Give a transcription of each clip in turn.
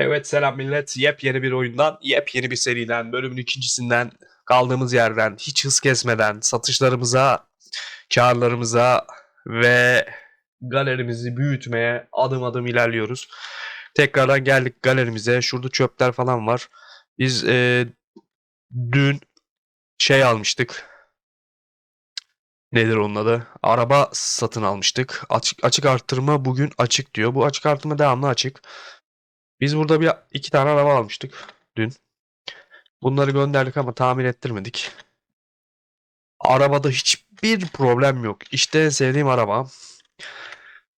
Evet selam millet. Yepyeni bir oyundan, yepyeni bir seriden, bölümün ikincisinden kaldığımız yerden hiç hız kesmeden satışlarımıza, karlarımıza ve galerimizi büyütmeye adım adım ilerliyoruz. Tekrardan geldik galerimize. Şurada çöpler falan var. Biz e, dün şey almıştık. Nedir onun adı? Araba satın almıştık. Açık açık arttırma bugün açık diyor. Bu açık arttırma devamlı açık. Biz burada bir iki tane araba almıştık dün. Bunları gönderdik ama tamir ettirmedik. Arabada hiçbir problem yok. İşte en sevdiğim araba.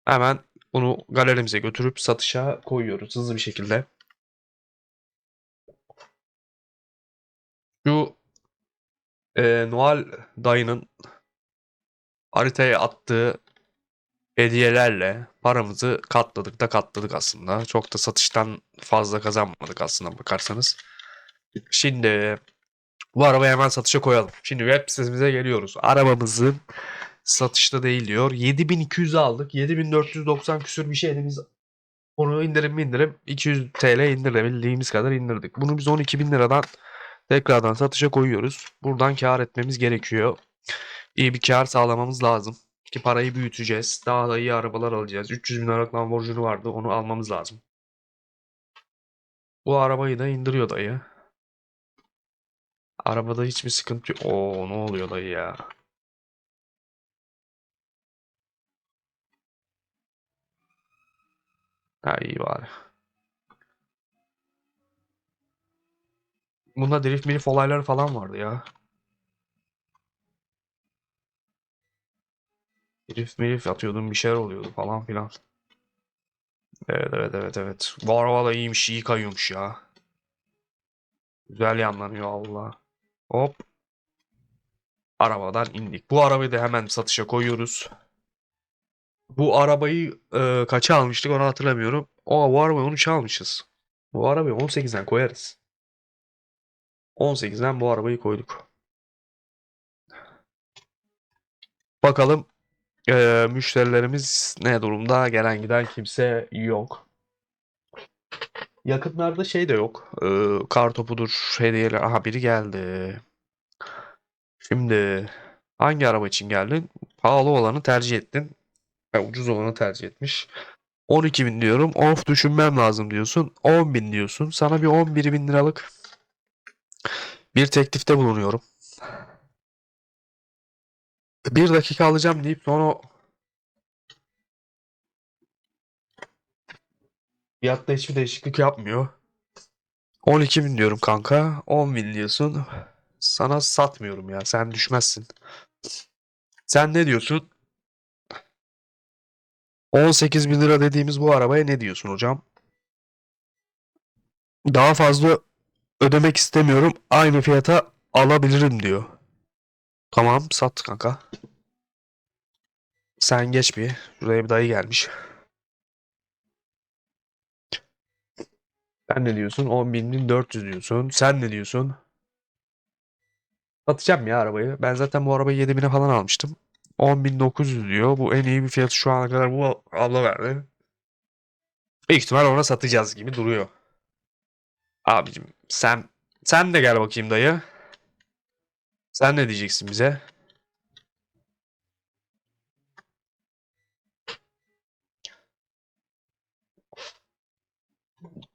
Hemen bunu galerimize götürüp satışa koyuyoruz hızlı bir şekilde. Şu e, Noel dayının haritaya attığı hediyelerle paramızı katladık da katladık aslında. Çok da satıştan fazla kazanmadık aslında bakarsanız. Şimdi bu arabayı hemen satışa koyalım. Şimdi web sitemize geliyoruz. Arabamızın satışta değil diyor. 7200 aldık. 7490 küsür bir şeydi biz onu indirim indirim 200 TL indirebildiğimiz kadar indirdik. Bunu biz 12.000 liradan tekrardan satışa koyuyoruz. Buradan kar etmemiz gerekiyor. İyi bir kar sağlamamız lazım ki parayı büyüteceğiz. Daha da iyi arabalar alacağız. 300 bin liralık Lamborghini vardı. Onu almamız lazım. Bu arabayı da indiriyor dayı. Arabada hiçbir sıkıntı yok. Oo ne oluyor dayı ya. Ha iyi bari. Bunda drift milif olayları falan vardı ya. Herif merif atıyordum bir şeyler oluyordu falan filan. Evet evet evet evet. Araba da iyiymiş iyi kayıyormuş ya. Güzel yanlanıyor Allah. Hop. Arabadan indik. Bu arabayı da hemen satışa koyuyoruz. Bu arabayı e, kaça almıştık onu hatırlamıyorum. O bu arabayı 13 almışız. Bu arabayı 18'den koyarız. 18'den bu arabayı koyduk. Bakalım ee, müşterilerimiz ne durumda? Gelen giden kimse yok. Yakınlarda şey de yok. Ee, kar topudur, hediyeler. Aha biri geldi. Şimdi hangi araba için geldin? Pahalı olanı tercih ettin. Ha, ucuz olanı tercih etmiş. 12 bin diyorum. Of düşünmem lazım diyorsun. 10 bin diyorsun. Sana bir 11 bin liralık bir teklifte bulunuyorum. Bir dakika alacağım deyip sonra fiyatta hiçbir değişiklik yapmıyor. 12 bin diyorum kanka. 10 bin diyorsun. Sana satmıyorum ya. Sen düşmezsin. Sen ne diyorsun? 18 bin lira dediğimiz bu arabaya ne diyorsun hocam? Daha fazla ödemek istemiyorum. Aynı fiyata alabilirim diyor. Tamam sat kanka. Sen geç bir. Şuraya bir dayı gelmiş. Sen ne diyorsun? 10.400 diyorsun. Sen ne diyorsun? Satacağım ya arabayı. Ben zaten bu arabayı 7.000'e falan almıştım. 10.900 diyor. Bu en iyi bir fiyatı şu ana kadar bu abla verdi. Büyük ihtimal ona satacağız gibi duruyor. Abicim sen sen de gel bakayım dayı. Sen ne diyeceksin bize?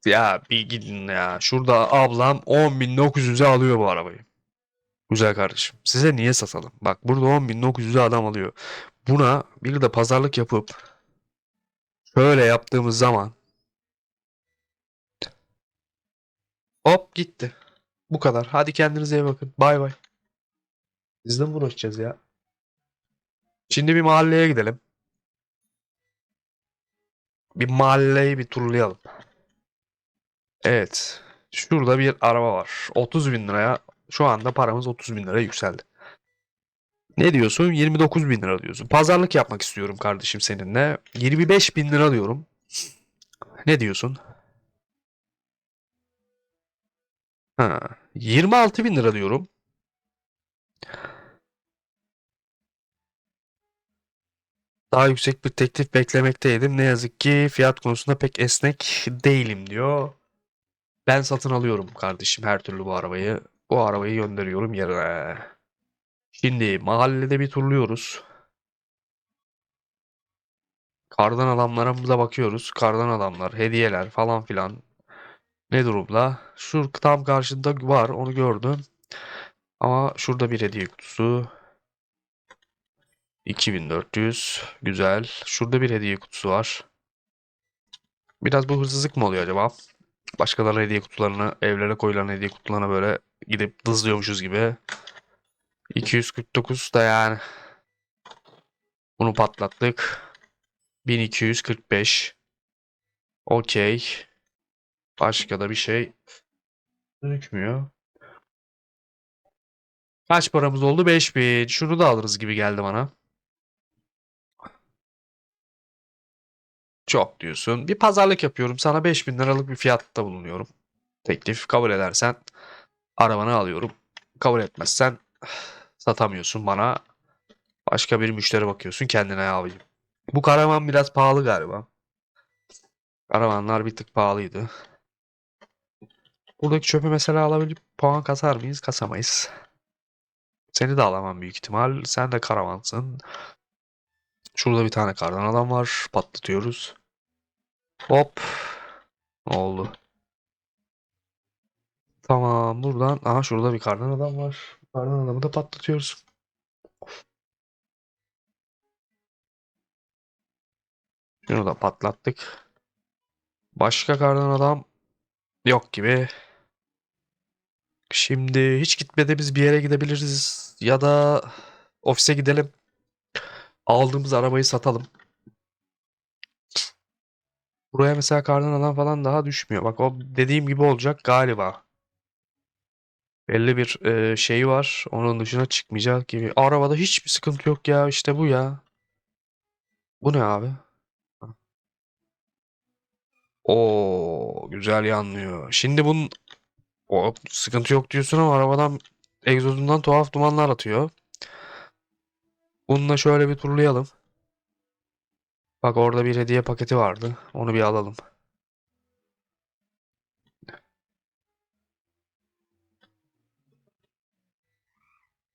Ya bir gidin ya. Şurada ablam 10.900'e alıyor bu arabayı. Güzel kardeşim. Size niye satalım? Bak burada 10.900'e adam alıyor. Buna bir de pazarlık yapıp şöyle yaptığımız zaman hop gitti. Bu kadar. Hadi kendinize iyi bakın. Bay bay. Biz de mi uğraşacağız ya? Şimdi bir mahalleye gidelim. Bir mahalleyi bir turlayalım. Evet. Şurada bir araba var. 30 bin liraya. Şu anda paramız 30 bin liraya yükseldi. Ne diyorsun? 29 bin lira diyorsun. Pazarlık yapmak istiyorum kardeşim seninle. 25 bin lira diyorum. Ne diyorsun? Ha, 26 bin lira diyorum. Daha yüksek bir teklif beklemekteydim. Ne yazık ki fiyat konusunda pek esnek değilim diyor. Ben satın alıyorum kardeşim her türlü bu arabayı. Bu arabayı gönderiyorum yerine. Şimdi mahallede bir turluyoruz. Kardan adamlarımıza bakıyoruz. Kardan adamlar, hediyeler falan filan. Ne durumda? Şu tam karşında var onu gördüm. Ama şurada bir hediye kutusu. 2400. Güzel. Şurada bir hediye kutusu var. Biraz bu hırsızlık mı oluyor acaba? Başkalarının hediye kutularını, evlere koyulan hediye kutularına böyle gidip dızlıyormuşuz gibi. 249 da yani. Bunu patlattık. 1245. Okey. Başka da bir şey gözükmüyor. Kaç paramız oldu? 5000. Şunu da alırız gibi geldi bana. Çok diyorsun. Bir pazarlık yapıyorum. Sana 5000 liralık bir fiyatta bulunuyorum. Teklif kabul edersen arabanı alıyorum. Kabul etmezsen satamıyorsun bana. Başka bir müşteri bakıyorsun kendine abicim. Bu karavan biraz pahalı galiba. Karavanlar bir tık pahalıydı. Buradaki çöpü mesela alabilip puan kasar mıyız? Kasamayız. Seni de alamam büyük ihtimal. Sen de karavansın. Şurada bir tane kardan adam var. Patlatıyoruz. Hop. Oldu? Tamam buradan. Aha şurada bir kardan adam var. Kardan adamı da patlatıyoruz. Şunu da patlattık. Başka kardan adam yok gibi. Şimdi hiç gitmediğimiz bir yere gidebiliriz. Ya da ofise gidelim. Aldığımız arabayı satalım. Buraya mesela adam falan daha düşmüyor. Bak o dediğim gibi olacak galiba. Belli bir e, şey var. Onun dışına çıkmayacak gibi. Arabada hiçbir sıkıntı yok ya. İşte bu ya. Bu ne abi? Oo güzel yanlıyor. Şimdi bunun o sıkıntı yok diyorsun ama arabadan egzozundan tuhaf dumanlar atıyor. Bununla şöyle bir turlayalım. Bak orada bir hediye paketi vardı. Onu bir alalım.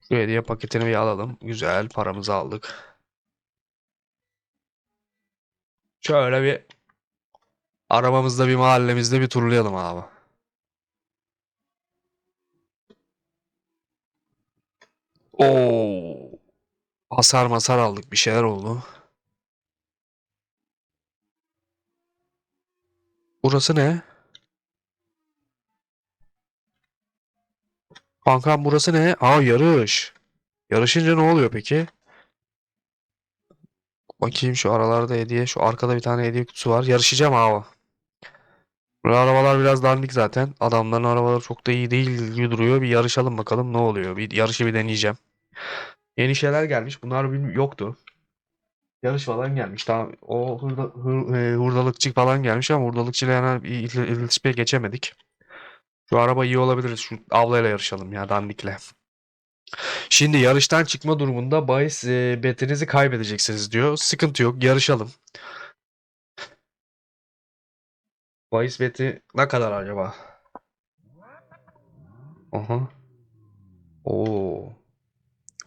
Şu hediye paketini bir alalım. Güzel paramızı aldık. Şöyle bir arabamızda bir mahallemizde bir turlayalım abi. Oo. Hasar masar aldık. Bir şeyler oldu. Burası ne? Kankam burası ne? Aa yarış. Yarışınca ne oluyor peki? Bakayım şu aralarda hediye. Şu arkada bir tane hediye kutusu var. Yarışacağım abi. Bu arabalar biraz dandik zaten. Adamların arabaları çok da iyi değil gibi duruyor. Bir yarışalım bakalım ne oluyor. Bir yarışı bir deneyeceğim. Yeni şeyler gelmiş. Bunlar yoktu. Yarış falan gelmiş. Tamam. O hurda, hur, e, hurdalıkçı falan gelmiş ama hurdalıkçıyla yani il- iletişime geçemedik. Şu araba iyi olabilir. Şu avlayla yarışalım ya dandikle. Şimdi yarıştan çıkma durumunda bahis e, betinizi kaybedeceksiniz diyor. Sıkıntı yok. Yarışalım. Bahis beti ne kadar acaba? Aha. Oo.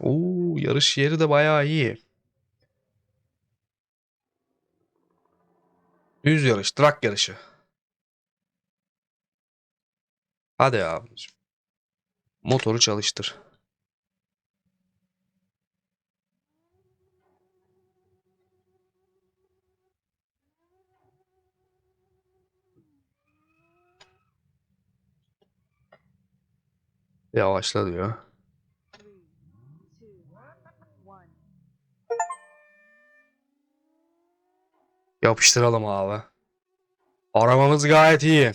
Oo, yarış yeri de bayağı iyi. Düz yarış, trak yarışı. Hadi abicim. Motoru çalıştır. Yavaşla diyor. Yapıştıralım abi. Arabamız gayet iyi.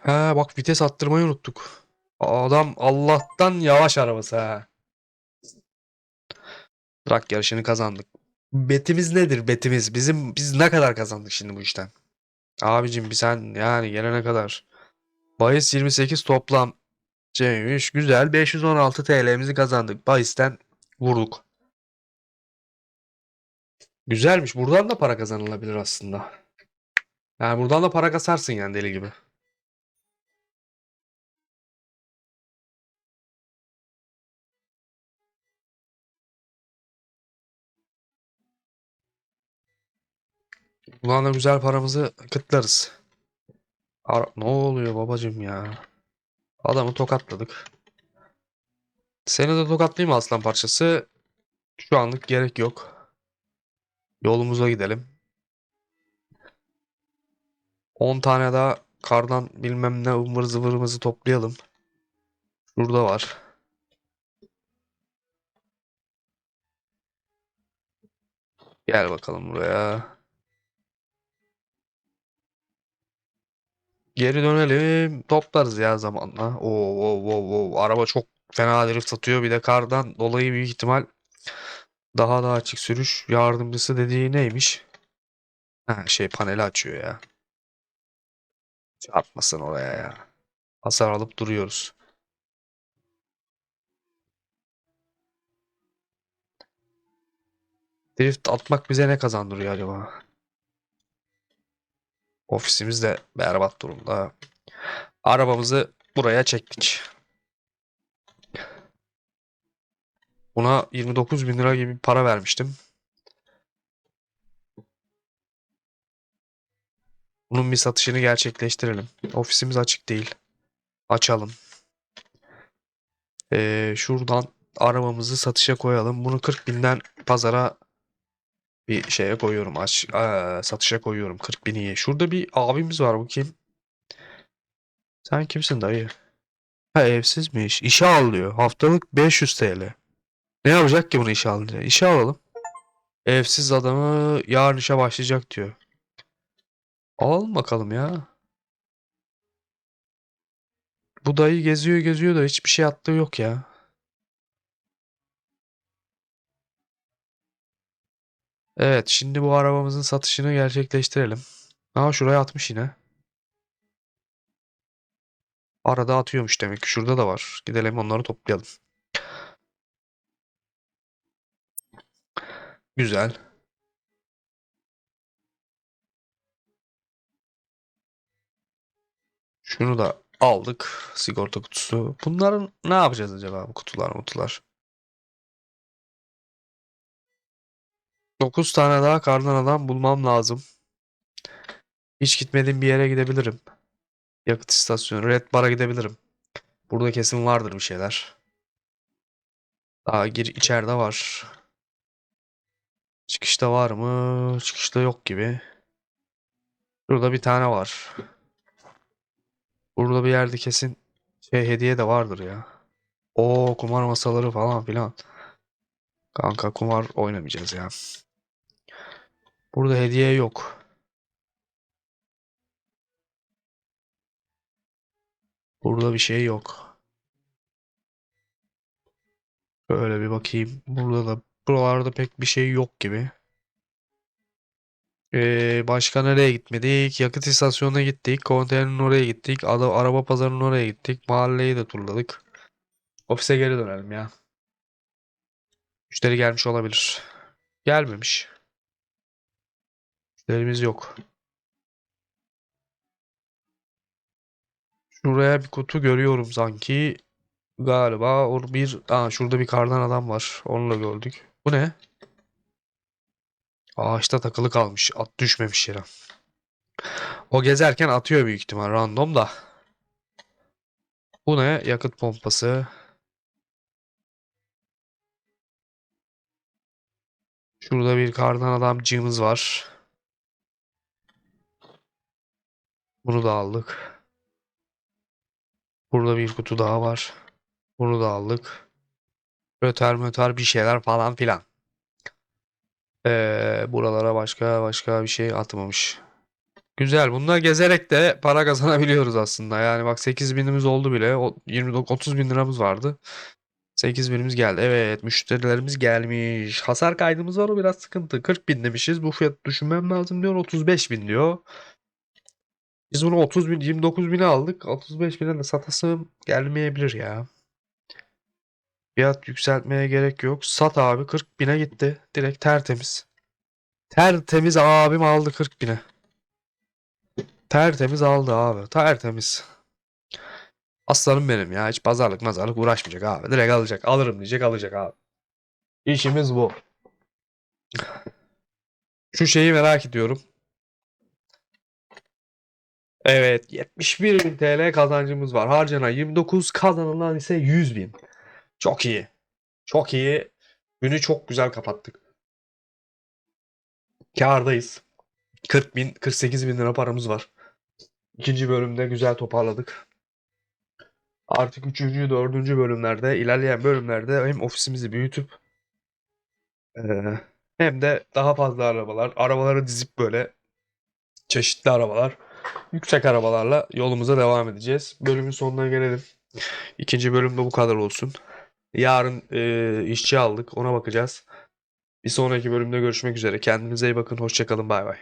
Ha bak vites attırmayı unuttuk. Adam Allah'tan yavaş arabası ha. Trak yarışını kazandık. Betimiz nedir betimiz? Bizim biz ne kadar kazandık şimdi bu işten? Abicim bir sen yani gelene kadar. Bahis 28 toplam. Şeymiş güzel 516 TL'mizi kazandık. Bahisten vurduk. Güzelmiş. Buradan da para kazanılabilir aslında. Yani buradan da para kasarsın yani deli gibi. Buradan da güzel paramızı kıtlarız. Ara- ne oluyor babacım ya? Adamı tokatladık. Seni de tokatlayayım aslan parçası? Şu anlık gerek yok. Yolumuza gidelim. 10 tane daha kardan bilmem ne ıvır zıvırımızı toplayalım. Şurada var. Gel bakalım buraya. Geri dönelim. Toplarız ya zamanla. Oo, oo, oo, oo. Araba çok fena drift atıyor. Bir de kardan dolayı büyük ihtimal daha da açık sürüş yardımcısı dediği neymiş? Ha, şey paneli açıyor ya. Çarpmasın oraya ya. Hasar alıp duruyoruz. Drift atmak bize ne kazandırıyor acaba? Ofisimiz de berbat durumda. Arabamızı buraya çektik. Buna 29 bin lira gibi para vermiştim. Bunun bir satışını gerçekleştirelim. Ofisimiz açık değil. Açalım. Ee, şuradan arabamızı satışa koyalım. Bunu 40 binden pazara bir şeye koyuyorum. Aç, Aa, satışa koyuyorum. 40 bin iyi. Şurada bir abimiz var. Bu kim? Sen kimsin dayı? Ha evsizmiş. İşe alıyor. Haftalık 500 TL. Ne yapacak ki bunu işe alınca? İşe alalım. Evsiz adamı yarın işe başlayacak diyor. Alalım bakalım ya. Bu dayı geziyor geziyor da hiçbir şey attığı yok ya. Evet şimdi bu arabamızın satışını gerçekleştirelim. Aa şuraya atmış yine. Arada atıyormuş demek ki. Şurada da var. Gidelim onları toplayalım. Güzel. Şunu da aldık. Sigorta kutusu. Bunların ne yapacağız acaba bu kutular kutular? 9 tane daha kardan adam bulmam lazım. Hiç gitmediğim bir yere gidebilirim. Yakıt istasyonu. Red Bar'a gidebilirim. Burada kesin vardır bir şeyler. Daha gir içeride var. Çıkışta var mı? Çıkışta yok gibi. Şurada bir tane var. Burada bir yerde kesin şey hediye de vardır ya. O kumar masaları falan filan. Kanka kumar oynamayacağız ya. Burada hediye yok. Burada bir şey yok. Böyle bir bakayım. Burada da buralarda pek bir şey yok gibi. Ee, başka nereye gitmedik? Yakıt istasyonuna gittik. Konteynerin oraya gittik. Ada, araba pazarının oraya gittik. Mahalleyi de turladık. Ofise geri dönelim ya. Müşteri gelmiş olabilir. Gelmemiş. Müşterimiz yok. Şuraya bir kutu görüyorum sanki. Galiba or bir Aa, şurada bir kardan adam var. Onu da gördük. Bu ne? Ağaçta takılı kalmış. At düşmemiş yere. O gezerken atıyor büyük ihtimal random da. Bu ne? Yakıt pompası. Şurada bir kardan adamcığımız var. Bunu da aldık. Burada bir kutu daha var. Bunu da aldık. Röter möter bir şeyler falan filan. Ee, buralara başka başka bir şey atmamış. Güzel. Bunlar gezerek de para kazanabiliyoruz aslında. Yani bak 8 binimiz oldu bile. O 29 30 bin liramız vardı. 8 binimiz geldi. Evet müşterilerimiz gelmiş. Hasar kaydımız var o biraz sıkıntı. 40 bin demişiz. Bu fiyat düşünmem lazım diyor. 35 bin diyor. Biz bunu 30 bin 29 bine aldık. 35 bine de satasım gelmeyebilir ya. Fiyat yükseltmeye gerek yok. Sat abi 40 bine gitti. Direkt tertemiz. Tertemiz abim aldı 40 bine. Tertemiz aldı abi. Tertemiz. Aslanım benim ya. Hiç pazarlık mazarlık uğraşmayacak abi. Direkt alacak. Alırım diyecek alacak abi. İşimiz bu. Şu şeyi merak ediyorum. Evet 71.000 TL kazancımız var. Harcanan 29 kazanılan ise 100.000. Çok iyi. Çok iyi. Günü çok güzel kapattık. Kârdayız. 40 bin, 48 bin lira paramız var. İkinci bölümde güzel toparladık. Artık üçüncü, dördüncü bölümlerde, ilerleyen bölümlerde hem ofisimizi büyütüp eee, hem de daha fazla arabalar, arabaları dizip böyle çeşitli arabalar, yüksek arabalarla yolumuza devam edeceğiz. Bölümün sonuna gelelim. İkinci bölümde bu kadar olsun. Yarın eee, işçi aldık, ona bakacağız. Bir sonraki bölümde görüşmek üzere. Kendinize iyi bakın. Hoşçakalın. Bay bay.